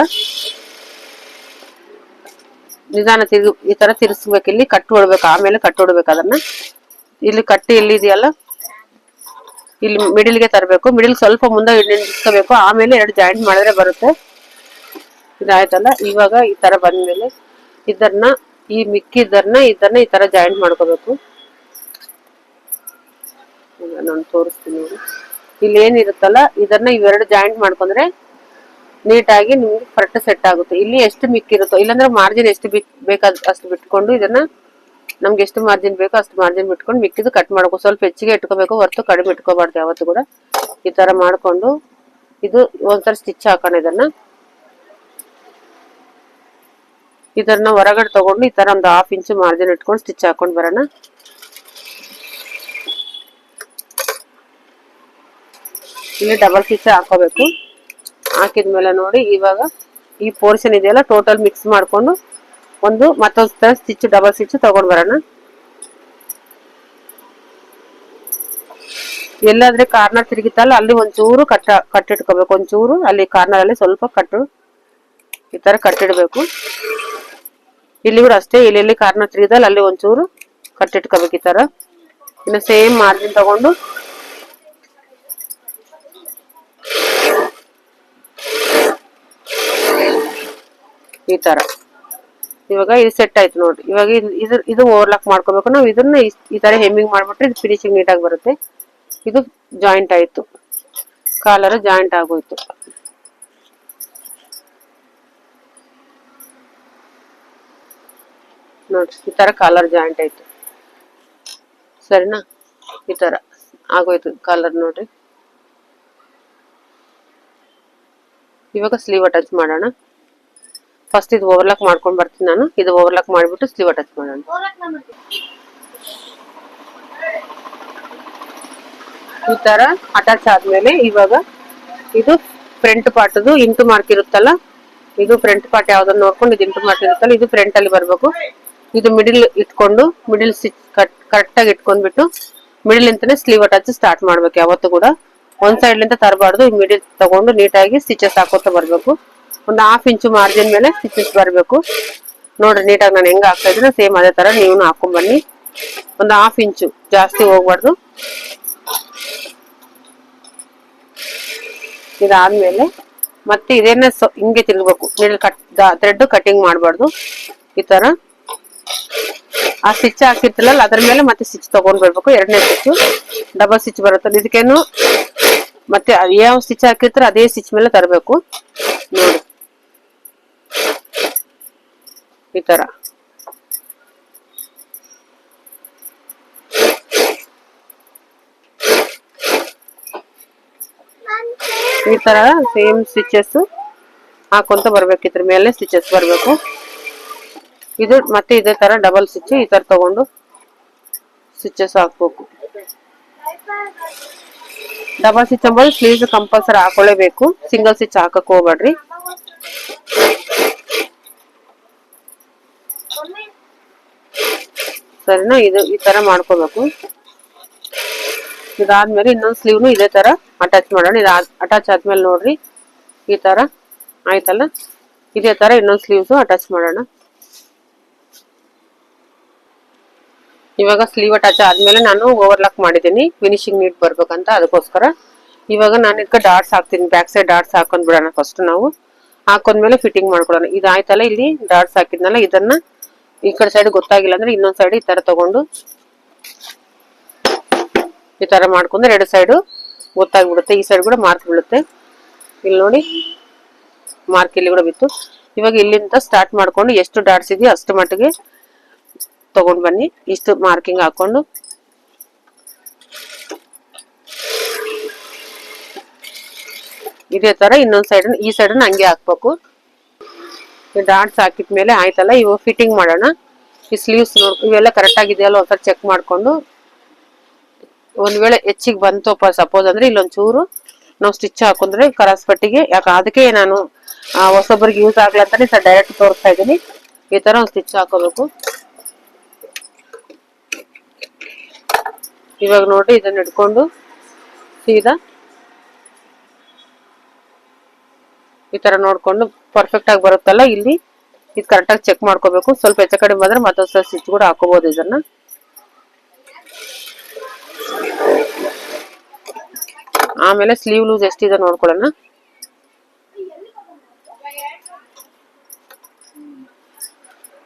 ನಿಧಾನ ತಿರುಗಿ, ಈ ತರ ತಿರ್ಸ್ಬೇಕು. ಇಲ್ಲಿ ಕಟ್ಟು ಹೊಡ್ಬೇಕು, ಆಮೇಲೆ ಕಟ್ಟು ಹೊಡ್ಬೇಕು ಅದನ್ನ. ಇಲ್ಲಿ ಕಟ್ಟಿ ಎಲ್ಲಿದೆಯಲ್ಲ ಇಲ್ಲಿ ಮಿಡಿಲ್ಗೆ ತರಬೇಕು. ಮಿಡಿಲ್ ಸ್ವಲ್ಪ ಮುಂದೆ ನಿಲ್ಸ್ಕೋಬೇಕು ಆಮೇಲೆ ಎರಡು ಜಾಯಿಂಟ್ ಮಾಡಿದ್ರೆ ಬರುತ್ತೆ. ಇದಾಯ್ತಲ್ಲ? ಇವಾಗ ಈ ತರ ಬಂದ್ಮೇಲೆ ಇದನ್ನ, ಈ ಮಿಕ್ಕಿದ್ದನ್ನ ಇದನ್ನ ಈ ತರ ಜಾಯಿಂಟ್ ಮಾಡ್ಕೋಬೇಕು. ನಾನು ತೋರಿಸ್ತೀನಿ ನೋಡಿ. ಇಲ್ಲಿ ಏನಿರುತ್ತಲ್ಲ? ಇದನ್ನ ಇವೆರಡು ಜಾಯಿಂಟ್ ಮಾಡ್ಕೊಂಡ್ರೆ ನೀಟಾಗಿ ನಿಮ್ಗೆ ಕರೆಕ್ಟ್ ಸೆಟ್ ಆಗುತ್ತೆ. ಇಲ್ಲಿ ಎಷ್ಟು ಮಿಕ್ಕಿರುತ್ತೋ, ಇಲ್ಲಾಂದ್ರೆ ಮಾರ್ಜಿನ್ ಎಷ್ಟು ಬೇಕಾದ, ಅಷ್ಟು ಬಿಟ್ಕೊಂಡು ಇದನ್ನ ನಮ್ಗೆ ಎಷ್ಟು ಮಾರ್ಜಿನ್ ಬೇಕೋ ಅಷ್ಟು ಮಾರ್ಜಿನ್ ಬಿಟ್ಕೊಂಡು ಮಿಕ್ಕಿದು ಕಟ್ ಮಾಡ್ಕೊ, ಸ್ವಲ್ಪ ಹೆಚ್ಚಿಗೆ ಇಟ್ಕೋಬೇಕು, ಹೊರತು ಕಡಿಮೆ ಇಟ್ಕೋಬಾರ್ದು ಯಾವತ್ತು ಕೂಡ. ಈ ತರ ಮಾಡ್ಕೊಂಡು ಇದು ಒಂಥರ ಸ್ಟಿಚ್ ಹಾಕೋಣ ಇದನ್ನ. ಇದನ್ನ ಹೊರಗಡೆ ತಗೊಂಡು ಈ ತರ ಒಂದು ಹಾಫ್ ಇಂಚು ಮಾರ್ಜಿನ್ ಇಟ್ಕೊಂಡು ಸ್ಟಿಚ್ ಹಾಕ್ಕೊಂಡು ಬರೋಣ. ಇಲ್ಲಿ ಡಬಲ್ ಸ್ಟಿಚ್ ಹಾಕೋಬೇಕು. ಹಾಕಿದ್ಮೇಲೆ ನೋಡಿ, ಇವಾಗ ಈ ಪೋರ್ಷನ್ ಇದೆಯಲ್ಲ ಟೋಟಲ್ ಮಿಕ್ಸ್ ಮಾಡಿಕೊಂಡು ಒಂದು ಮತ್ತೊಂದು ಸ್ಟಿಚ್ ಡಬಲ್ ಸ್ಟಿಚ್ ತಗೊಂಡ್ ಬರೋಣ. ಎಲ್ಲಾದ್ರೆ ಕಾರ್ನರ್ ತಿರುಗಿತಲ್ಲ ಅಲ್ಲಿ ಒಂಚೂರು ಕಟ್ಟ, ಕಟ್ಟಿಟ್ಕೋಬೇಕು. ಒಂಚೂರು ಅಲ್ಲಿ ಕಾರ್ನರ್ ಅಲ್ಲಿ ಸ್ವಲ್ಪ ಕಟ್ಟು, ಈ ತರ ಕಟ್ಟಿಡ್ಬೇಕು. ಇಲ್ಲಿ ಕೂಡ ಅಷ್ಟೇ, ಇಲ್ಲಿ ಕಾರ್ನರ್ ತಿರುಗಿದಲ್ಲ ಅಲ್ಲಿ ಒಂಚೂರು ಕಟ್ಟಿಟ್ಕೋಬೇಕು ಈ ತರ. ಇನ್ನು ಸೇಮ್ ಮಾರ್ಜಿನ್ ತಗೊಂಡು ಈ ತರ. ಇವಾಗ ಇದು ಸೆಟ್ ಆಯ್ತು ನೋಡ್ರಿ. ಇವಾಗ ಇದ್- ಇದು ಓವರ್ಲಾಕ್ ಮಾಡ್ಕೋಬೇಕು. ನಾವು ಇದನ್ನ ಈ ತರ ಹೆಮ್ಮಿಂಗ್ ಮಾಡ್ಬಿಟ್ರೆ ಇದು ಫಿನಿಶಿಂಗ್ ನೀಟಾಗಿ ಬರುತ್ತೆ. ಇದು ಜಾಯಿಂಟ್ ಆಯ್ತು. ಕಾಲರ್ ಜಾಯಿಂಟ್ ಆಗೋಯ್ತು. ನೋಡ್ರಿ, ಈ ತರ ಕಾಲರ್ ಜಾಯಿಂಟ್ ಆಯ್ತು. ಸರಿನಾ? ಈ ತರ ಆಗೋಯ್ತು ಕಾಲರ್ ನೋಡ್ರಿ. ಇವಾಗ ಸ್ಲೀವ್ ಅಟ್ಯಾಚ್ ಮಾಡೋಣ. ಫಸ್ಟ್ ಇದು ಓವರ್ಲಾಕ್ ಮಾಡ್ಕೊಂಡು ಬರ್ತೀನಿ ನಾನು. ಇದು ಓವರ್ಲಾಕ್ ಮಾಡಿಬಿಟ್ಟು ಸ್ಲೀವ್ ಅಟ್ಯಾಚ್ ಮಾಡೋಣ. ಈ ತರ ಅಟ್ಯಾಚ್ ಆದ್ಮೇಲೆ ಇವಾಗ ಇದು ಫ್ರಂಟ್ ಪಾರ್ಟ್ದು ಇಂಟು ಮಾರ್ಕ್ ಇರುತ್ತಲ್ಲ, ಇದು ಫ್ರಂಟ್ ಪಾರ್ಟ್ ಯಾವ್ದನ್ನ ನೋಡ್ಕೊಂಡು ಇದು ಇಂಟು ಮಾರ್ಕ್ ಇರುತ್ತಲ್ಲ, ಇದು ಫ್ರಂಟ್ ಅಲ್ಲಿ ಬರ್ಬೇಕು. ಇದು ಮಿಡಿಲ್ ಇಟ್ಕೊಂಡು ಮಿಡಿಲ್ ಸ್ಟಿಚ್ ಕರೆಕ್ಟಾಗಿ ಇಟ್ಕೊಂಡ್ಬಿಟ್ಟು ಮಿಡಿಲ್ ಇಂತಾನೆ ಸ್ಲೀವ್ ಅಟ್ಯಾಚ್ ಸ್ಟಾರ್ಟ್ ಮಾಡ್ಬೇಕು ಯಾವತ್ತು ಕೂಡ. ಒಂದ್ ಸೈಡ್ ತರಬಾರ್ದು ಮಿಡಿಲ್ ತಗೊಂಡು ನೀಟಾಗಿ ಸ್ಟಿಚಸ್ ಹಾಕೋತ ಬರ್ಬೇಕು. ಒಂದು ಹಾಫ್ ಇಂಚು ಮಾರ್ಜಿನ್ ಮೇಲೆ ಸ್ಟಿಚಸ್ ಬರಬೇಕು. ನೋಡ್ರಿ, ನೀಟಾಗಿ ನಾನು ಹೆಂಗ್ ಹಾಕ್ತಾ ಇದ್ದೀನಿ ಸೇಮ್ ಅದೇ ತರ ನೀವು ಹಾಕೊಂಡ್ ಬನ್ನಿ. ಒಂದು ಹಾಫ್ ಇಂಚು ಜಾಸ್ತಿ ಹೋಗ್ಬಾರ್ದು. ಇದಾದ್ಮೇಲೆ ಮತ್ತೆ ಇದೇನ ಹಿಂಗೆ ತಿರುಗಬೇಕು. ನೀಡಲ್ ಕಟ್ ಥ್ರೆಡ್ ಕಟಿಂಗ್ ಮಾಡಬಾರ್ದು. ಈ ತರ. ಆ ಸ್ಟಿಚ್ ಹಾಕಿರ್ತಿಲ್ಲ ಅದ್ರ ಮೇಲೆ ಮತ್ತೆ ಸ್ಟಿಚ್ ತಗೊಂಡ್ ಬರ್ಬೇಕು. ಎರಡನೇ ಸ್ಟಿಚ್ ಡಬಲ್ ಸ್ಟಿಚ್ ಬರುತ್ತೆ. ಇದಕ್ಕೇನು ಮತ್ತೆ ಅದ್ ಯಾವ ಸ್ಟಿಚ್ ಹಾಕಿರ್ತಾರೆ ಅದೇ ಸ್ಟಿಚ್ ಮೇಲೆ ತರಬೇಕು. ನೋಡಿ. ಈ ತರ. ಈ ತರ ಸೇಮ್ ಸ್ಟಿಚಸ್ ಹಾಕೊಂತ ಬರ್ಬೇಕು ಇದ್ರ ಮೇಲೆ ಸ್ಟಿಚಸ್ ಬರ್ಬೇಕು. ಇದು ಮತ್ತೆ ಇದೇ ತರ ಡಬಲ್ ಸ್ಟಿಚ್ ಈ ತರ ತಗೊಂಡು ಸ್ಟಿಚಸ್ ಹಾಕ್ಬೇಕು. ಡಬಲ್ ಸ್ಟಿಚ್ ಅಂಬೋದು ಸ್ಲೀವ್ಸ್ ಕಂಪಲ್ಸರಿ ಹಾಕೊಳ್ಳೇಬೇಕು. ಸಿಂಗಲ್ ಸ್ಟಿಚ್ ಹಾಕಕ್ ಹೋಗ್ಬೇಡ್ರಿ. ಸರಿನಾ? ಇದು ಈ ತರ ಮಾಡ್ಕೋಬೇಕು. ಇದಾದ್ಮೇಲೆ ಇನ್ನೊಂದು ಸ್ಲೀವ್ನು ಇದೇ ತರ ಅಟ್ಯಾಚ್ ಮಾಡೋಣ. ಇದು ಅಟ್ಯಾಚ್ ಆದ್ಮೇಲೆ ನೋಡ್ರಿ. ಈ ತರ ಆಯ್ತಲ್ಲ? ಇದೇ ತರ ಇನ್ನೊಂದು ಸ್ಲೀವ್ಸು ಅಟ್ಯಾಚ್ ಮಾಡೋಣ. ಇವಾಗ ಸ್ಲೀವ್ ಅಟ್ಯಾಚ್ ಆದ್ಮೇಲೆ ನಾನು ಓವರ್ಲಾಕ್ ಮಾಡಿದ್ದೀನಿ. ಫಿನಿಶಿಂಗ್ ನೀಟ್ ಬರ್ಬೇಕಂತ ಅದಕ್ಕೋಸ್ಕರ. ಇವಾಗ ನಾನು ಇದಕ್ಕೆ ಡಾಟ್ಸ್ ಹಾಕ್ತೀನಿ. ಬ್ಯಾಕ್ ಸೈಡ್ ಡಾಟ್ಸ್ ಹಾಕೊಂಡ್ ಬಿಡೋಣ ಫಸ್ಟ್ ನಾವು. ಹಾಕೊಂಡ್ಮೇಲೆ ಫಿಟ್ಟಿಂಗ್ ಮಾಡ್ಕೊಳ್ಳೋಣ. ಇದಾಯ್ತಲ್ಲ ಇಲ್ಲಿ? ಡಾಟ್ಸ್ ಹಾಕಿದ್ನಲ್ಲ, ಇದನ್ನ ಈ ಕಡೆ ಸೈಡ್ ಗೊತ್ತಾಗಿಲ್ಲ ಅಂದ್ರೆ ಇನ್ನೊಂದ್ ಸೈಡ್ ಈ ತರ ತಗೊಂಡು ಈ ತರ ಮಾಡ್ಕೊಂಡ್ರೆ ಎರಡು ಸೈಡು ಗೊತ್ತಾಗ್ಬಿಡುತ್ತೆ. ಈ ಸೈಡ್ ಕೂಡ ಮಾರ್ಕ್ ಬೀಳುತ್ತೆ. ಇಲ್ಲಿ ನೋಡಿ ಮಾರ್ಕ್ ಇಲ್ಲಿ ಕೂಡ ಬಿತ್ತು. ಇವಾಗ ಇಲ್ಲಿಂದ ಸ್ಟಾರ್ಟ್ ಮಾಡ್ಕೊಂಡು ಎಷ್ಟು ಡಾಟ್ಸ್ ಇದೆಯೋ ಅಷ್ಟು ಮಟ್ಟಿಗೆ ತಗೊಂಡ್ ಬನ್ನಿ. ಇಷ್ಟು ಮಾರ್ಕಿಂಗ್ ಹಾಕೊಂಡು. ಇದೇ ತರ ಇನ್ನೊಂದ್ ಸೈಡ್ ಈ ಸೈಡ್ ಹಂಗೆ ಹಾಕ್ಬೇಕು. ಡಾಟ್ಸ್ ಹಾಕಿದ್ಮೇಲೆ ಆಯ್ತಲ್ಲ, ಇವು ಫಿಟ್ಟಿಂಗ್ ಮಾಡೋಣ. ಈ ಸ್ಲೀವ್ಸ್ ಇವೆಲ್ಲ ಕರೆಕ್ಟಾಗಿ ಇದೆಯಲ್ಲ ಒಂದ್ಸಲ ಚೆಕ್ ಮಾಡಿಕೊಂಡು. ಒಂದು ವೇಳೆ ಹೆಚ್ಚಿಗೆ ಬಂತಪ್ಪ ಸಪೋಸ್ ಅಂದರೆ ಇಲ್ಲೊಂಚೂರು ನಾವು ಸ್ಟಿಚ್ ಹಾಕೊಂಡ್ರೆ ಕರಾಸ್ ಪಟ್ಟಿಗೆ, ಯಾಕೆ, ಅದಕ್ಕೆ ನಾನು ಹೊಸೊಬ್ಬರಿಗೆ ಯೂಸ್ ಆಗಲಿ ಅಂತಾನೆ ಸರ್ ಡೈರೆಕ್ಟ್ ತೋರಿಸ್ತಾ ಇದ್ದೀನಿ. ಈ ಥರ ಒಂದು ಸ್ಟಿಚ್ ಹಾಕೋಬೇಕು. ಇವಾಗ ನೋಡಿ ಇದನ್ನು ಇಟ್ಕೊಂಡು ಸೀದಾ ಈ ತರ ನೋಡ್ಕೊಂಡು ಪರ್ಫೆಕ್ಟ್ ಆಗಿ ಬರುತ್ತಲ್ಲ ಇಲ್ಲಿ? ಇದು ಕರೆಕ್ಟಾಗಿ ಚೆಕ್ ಮಾಡ್ಕೋಬೇಕು. ಸ್ವಲ್ಪ ಹೆಚ್ಚು ಕಡಿಮೆ ಬಂದ್ರೆ ಮತ್ತೊಂದ್ಸಲ ಸ್ಟಿಚ್ ಕೂಡ ಹಾಕೋಬಹುದು ಇದನ್ನ. ಆಮೇಲೆ ಸ್ಲೀವ್ ಲೂಸ್ ಎಷ್ಟಿದೆ ನೋಡ್ಕೊಳ್ಳೋಣ.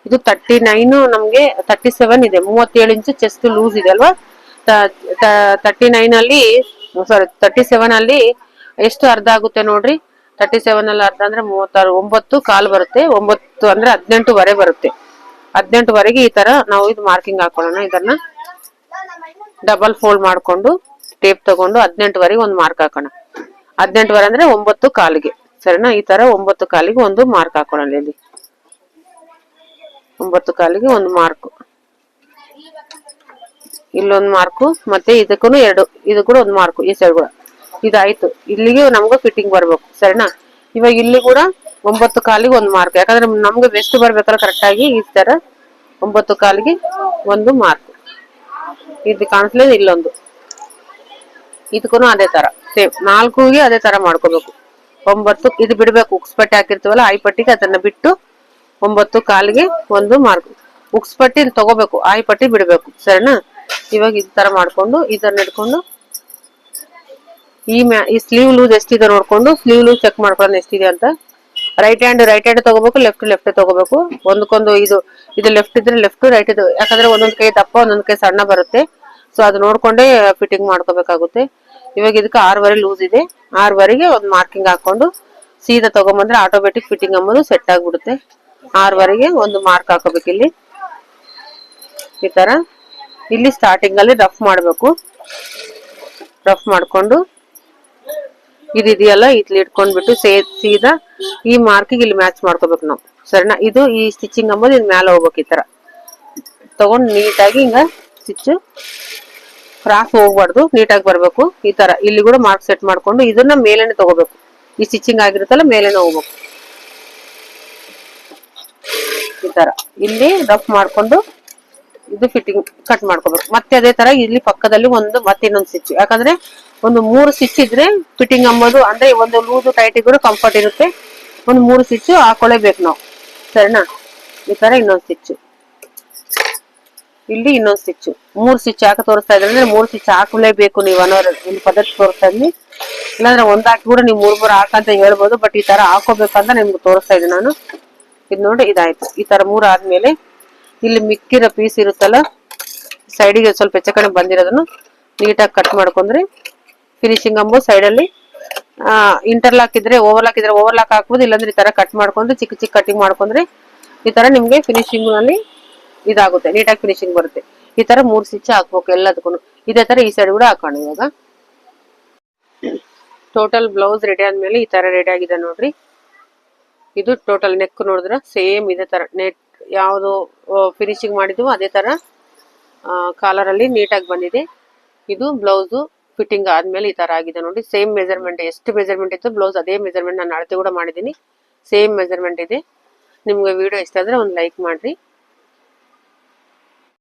ಇದು ತರ್ಟಿ ನೈನ್ ನಮ್ಗೆ ತರ್ಟಿ ಸೆವೆನ್ ಇದೆ. ಮೂವತ್ತೇಳು ಇಂಚು ಚೆಸ್ಟ್ ಲೂಸ್ ಇದೆ ಅಲ್ವಾ? ತರ್ಟಿ ನೈನ್ ಅಲ್ಲಿ ಸಾರಿ ತರ್ಟಿ ಸೆವೆನ್ ಅಲ್ಲಿ ಎಷ್ಟು ಅರ್ಧ ಆಗುತ್ತೆ ನೋಡ್ರಿ? ತರ್ಟಿ ಸೆವೆನ್ ಅಲ್ಲಿ ಅರ್ಧ ಅಂದ್ರೆ ಮೂವತ್ತಾರು, ಒಂಬತ್ತು ಕಾಲ್ ಬರುತ್ತೆ. ಒಂಬತ್ತು ಅಂದ್ರೆ ಹದಿನೆಂಟುವರೆ ಬರುತ್ತೆ. ಹದಿನೆಂಟುವರೆಗೆ ಈ ತರ ನಾವು ಇದು ಮಾರ್ಕಿಂಗ್ ಹಾಕೊಳ್ಳೋಣ. ಇದನ್ನ ಡಬಲ್ ಫೋಲ್ಡ್ ಮಾಡ್ಕೊಂಡು ಟೇಪ್ ತಗೊಂಡು ಹದಿನೆಂಟುವರೆಗೆ ಒಂದು ಮಾರ್ಕ್ ಹಾಕೋಣ. ಹದಿನೆಂಟುವರೆ ಅಂದ್ರೆ ಒಂಬತ್ತು ಕಾಲಿಗೆ. ಸರಿನಾ? ಈ ತರ ಒಂಬತ್ತು ಕಾಲಿಗೆ ಒಂದು ಮಾರ್ಕ್ ಹಾಕೊಳ್ಳೋಣ ಇಲ್ಲಿ. ಒಂಬತ್ತು ಕಾಲಿಗೆ ಒಂದು ಮಾರ್ಕ್ ಇಲ್ಲೊಂದು ಮಾರ್ಕು ಮತ್ತೆ ಇದಕ್ಕೂ ಎರಡು. ಇದು ಕೂಡ ಒಂದು ಮಾರ್ಕು ಈ ಸೈಡ್ ಕೂಡ. ಇದಾಯ್ತು. ಇಲ್ಲಿಗೆ ನಮ್ಗೆ ಫಿಟ್ಟಿಂಗ್ ಬರ್ಬೇಕು, ಸರಿನಾ? ಇವಾಗ ಇಲ್ಲಿ ಕೂಡ ಒಂಬತ್ತು ಕಾಲಿಗೆ ಒಂದು ಮಾರ್ಕ್ ಯಾಕಂದ್ರೆ ನಮ್ಗೆ ವೆಸ್ಟ್ ಬರ್ಬೇಕಲ್ಲ ಕರೆಕ್ಟ್ ಆಗಿ, ಈ ತರ ಒಂಬತ್ತು ಕಾಲಿಗೆ ಒಂದು ಮಾರ್ಕ್ ಇದು ಕಾಣಿಸ್ಲಿಲ್ಲ ಇಲ್ಲೊಂದು ಇದಕ್ಕೂ ಅದೇ ತರ. ಸೇಮ್, ನಾಲ್ಕುಗೆ ಅದೇ ತರ ಮಾಡ್ಕೋಬೇಕು. ಒಂಬತ್ತು, ಇದು ಬಿಡ್ಬೇಕು ಉಕ್ಸ್ಪಟ್ಟಿ ಹಾಕಿರ್ತೀವಲ್ಲ, ಆಯ್ ಪಟ್ಟಿಗೆ ಅದನ್ನ ಬಿಟ್ಟು ಒಂಬತ್ತು ಕಾಲಿಗೆ ಒಂದು ಮಾರ್ಕ್ ಉಕ್ಸ್ ಪಟ್ಟಿ ತಗೋಬೇಕು, ಆಯ್ ಪಟ್ಟಿ ಬಿಡ್ಬೇಕು, ಸರಿನಾ? ಇವಾಗ ಈ ತರ ಮಾಡ್ಕೊಂಡು, ಇದನ್ನ ಹಿಡ್ಕೊಂಡು ಈ ಮ್ಯಾ, ಈ ಸ್ಲೀವ್ ಲೂಸ್ ಎಷ್ಟಿದೆ ನೋಡ್ಕೊಂಡು ಸ್ಲೀವ್ ಲೂಸ್ ಚೆಕ್ ಮಾಡ್ಕೊಳ್ಳೋಣ ಎಷ್ಟಿದೆ ಅಂತ. ರೈಟ್ ಹ್ಯಾಂಡ್ ರೈಟ್ ಹ್ಯಾಂಡ್ ತಗೋಬೇಕು ಲೆಫ್ಟ್ ಲೆಫ್ಟ್ ತಗೋಬೇಕು. ಒಂದಕ್ಕೊಂದು ಇದು ಇದು ಲೆಫ್ಟ್ ಇದ್ರೆ ಲೆಫ್ಟ್ ರೈಟ್ ಇದು ಯಾಕಂದ್ರೆ ಒಂದೊಂದು ಕೈ ದಪ್ಪ, ಒಂದೊಂದು ಕೈ ಸಣ್ಣ ಬರುತ್ತೆ. ಸೊ ಅದು ನೋಡ್ಕೊಂಡೆ ಫಿಟ್ಟಿಂಗ್ ಮಾಡ್ಕೋಬೇಕಾಗುತ್ತೆ. ಇವಾಗ ಇದಕ್ಕೆ ಆರೂವರೆ ಲೂಸ್ ಇದೆ. ಆರೂವರೆಗೆ ಒಂದು ಮಾರ್ಕಿಂಗ್ ಹಾಕೊಂಡು ಸೀದಾ ತಗೊಂಬಂದ್ರೆ ಆಟೋಮೆಟಿಕ್ ಫಿಟ್ಟಿಂಗ್ ಅಂಬೋದು ಸೆಟ್ ಆಗಿಬಿಡುತ್ತೆ. ಆರೂವರೆಗೆ ಒಂದು ಮಾರ್ಕ್ ಹಾಕೋಬೇಕು ಇಲ್ಲಿ. ಈ ತರ. ಇಲ್ಲಿ ಸ್ಟಾರ್ಟಿಂಗ್ ಅಲ್ಲಿ ರಫ್ ಮಾಡಬೇಕು. ರಫ್ ಮಾಡ್ಕೊಂಡು ಇದಿದೆಯಲ್ಲ ಇಲ್ಲಿ ಇಟ್ಕೊಂಡ್ಬಿಟ್ಟು ಸೇ, ಸೀದಾ ಈ ಮಾರ್ಕಿಗೆ ಇಲ್ಲಿ ಮ್ಯಾಚ್ ಮಾಡ್ಕೋಬೇಕು ನಾವು. ಸರಿನಾ? ಇದು ಈ ಸ್ಟಿಚಿಂಗ್ ಅಂಬೋದು ಇದ್ ಮ್ಯಾಲ ಹೋಗ್ಬೇಕು ಈ ತರ ತಗೊಂಡ್ ನೀಟಾಗಿ ಹಿಂಗ ಸ್ಟಿಚ್ ಕ್ರಾಸ್ ಹೋಗ್ಬಾರ್ದು, ನೀಟಾಗಿ ಬರಬೇಕು ಈ ತರ ಇಲ್ಲಿ ಕೂಡ ಮಾರ್ಕ್ ಸೆಟ್ ಮಾಡ್ಕೊಂಡು ಇದನ್ನ ಮೇಲೇನೆ ತಗೋಬೇಕು. ಈ ಸ್ಟಿಚಿಂಗ್ ಆಗಿರುತ್ತಲ್ಲ, ಮೇಲೇನೆ ಹೋಗ್ಬೇಕು. ಈ ತರ ಇಲ್ಲಿ ರಫ್ ಮಾಡ್ಕೊಂಡು ಇದು ಫಿಟ್ಟಿಂಗ್ ಕಟ್ ಮಾಡ್ಕೋಬೇಕು. ಮತ್ತೆ ಅದೇ ತರ ಇಲ್ಲಿ ಪಕ್ಕದಲ್ಲಿ ಒಂದು ಮತ್ತೆ ಇನ್ನೊಂದು ಸ್ಟಿಚ್ ಯಾಕಂದ್ರೆ ಒಂದು ಮೂರು ಸ್ಟಿಚ್ ಇದ್ರೆ ಫಿಟ್ಟಿಂಗ್ ಅಂಬೋದು, ಅಂದ್ರೆ ಒಂದು ಲೂಸು ಟೈಟ್ ಇದ್ರು ಕಂಫರ್ಟ್ ಇರುತ್ತೆ. ಒಂದು ಮೂರು ಸ್ಟಿಚ್ ಹಾಕೊಳ್ಳೇಬೇಕು ನಾವು. ಸರಿನಾ? ಈ ತರ ಇನ್ನೊಂದು ಸ್ಟಿಚ್ ಇಲ್ಲಿ ಇನ್ನೊಂದು ಸ್ಟಿಚ್ ಮೂರು ಸ್ಟಿಚ್ ಯಾಕೆ ತೋರಿಸ್ತಾ ಇದ್ರೆ ಅಂದ್ರೆ ಮೂರು ಸ್ಟಿಚ್ ಹಾಕಲೇಬೇಕು ನೀವು ಅನ್ನೋ ಒಂದು ಪದ್ಧತಿ ತೋರಿಸ್ತಾ ಇದ್ವಿ ಇಲ್ಲಾಂದ್ರೆ ಒಂದ್ ಹಾಕಿ ಕೂಡ ನೀವು ಮೂರ್ ಮೂರ್ ಹಾಕಂತ ಹೇಳ್ಬೋದು ಬಟ್ ಈ ತರ ಹಾಕೋಬೇಕಂತ ನಿಮ್ಗೆ ತೋರಿಸ್ತಾ ಇದ್ದೀನಿ ನಾನು. ಇದು ನೋಡಿ, ಇದಾಯ್ತು. ಈ ತರ ಮೂರ್ ಆದ್ಮೇಲೆ ಇಲ್ಲಿ ಮಿಕ್ಕಿರೋ ಪೀಸ್ ಇರುತ್ತಲ್ಲ? ಸೈಡಿಗೆ ಸ್ವಲ್ಪ ಹೆಚ್ಚಕಡೆ ಬಂದಿರೋದನ್ನು ನೀಟಾಗಿ ಕಟ್ ಮಾಡ್ಕೊಂಡ್ರೆ. ಫಿನಿಶಿಂಗ್ ಅಂಬು ಸೈಡಲ್ಲಿ ಇಂಟರ್ಲಾಕ್ ಇದ್ರೆ ಓವರ್ಲಾಕ್ ಇದ್ರೆ ಓವರ್ಲಾಕ್ ಹಾಕ್ಬೋದು, ಇಲ್ಲಾಂದ್ರೆ ಈ ತರ ಕಟ್ ಮಾಡ್ಕೊಂಡು, ಚಿಕ್ಕ ಚಿಕ್ಕ ಕಟಿಂಗ್ ಮಾಡ್ಕೊಂಡ್ರೆ ಈ ತರ ನಿಮ್ಗೆ ಫಿನಿಶಿಂಗ್ನಲ್ಲಿ ಇದಾಗುತ್ತೆ, ನೀಟಾಗಿ ಫಿನಿಶಿಂಗ್ ಬರುತ್ತೆ. ಈ ತರ ಮೂರ್ ಸ್ಟಿಚ್ ಹಾಕ್ಬೇಕು ಎಲ್ಲದಕ್ಕೂ ಇದೇ ತರ ಈ ಸೈಡ್ ಕೂಡ ಹಾಕೋಣ ಇವಾಗ. ಟೋಟಲ್ ಬ್ಲೌಸ್ ರೆಡಿ ಆದ್ಮೇಲೆ ಈ ತರ ರೆಡಿ ಆಗಿದೆ ನೋಡ್ರಿ. ಇದು ಟೋಟಲ್ ನೆಕ್ ನೋಡಿದ್ರೆ ಸೇಮ್ ಇದೇ ತರ ನೆಟ್ ಯಾವುದು ಫಿನಿಶಿಂಗ್ ಮಾಡಿದ್ವು ಅದೇ ತರ ಕಾಲರ್ ಅಲ್ಲಿ ನೀಟಾಗಿ ಬಂದಿದೆ. ಇದು ಬ್ಲೌಸು ಫಿಟ್ಟಿಂಗ್ ಆದ್ಮೇಲೆ ಈ ತರ ಆಗಿದೆ ನೋಡಿ. ಸೇಮ್ ಮೆಜರ್ಮೆಂಟ್ ಎಷ್ಟು ಮೆಜರ್ಮೆಂಟ್ ಇತ್ತು ಬ್ಲೌಸ್ ಅದೇ ಮೆಜರ್ಮೆಂಟ್ ನಾನು ಅಳತೆ ಕೂಡ ಮಾಡಿದ್ದೀನಿ. ಸೇಮ್ ಮೆಜರ್ಮೆಂಟ್ ಇದೆ. ನಿಮ್ಗೆ ವಿಡಿಯೋ ಇಷ್ಟ ಆದ್ರೆ ಒಂದು ಲೈಕ್ ಮಾಡ್ರಿ.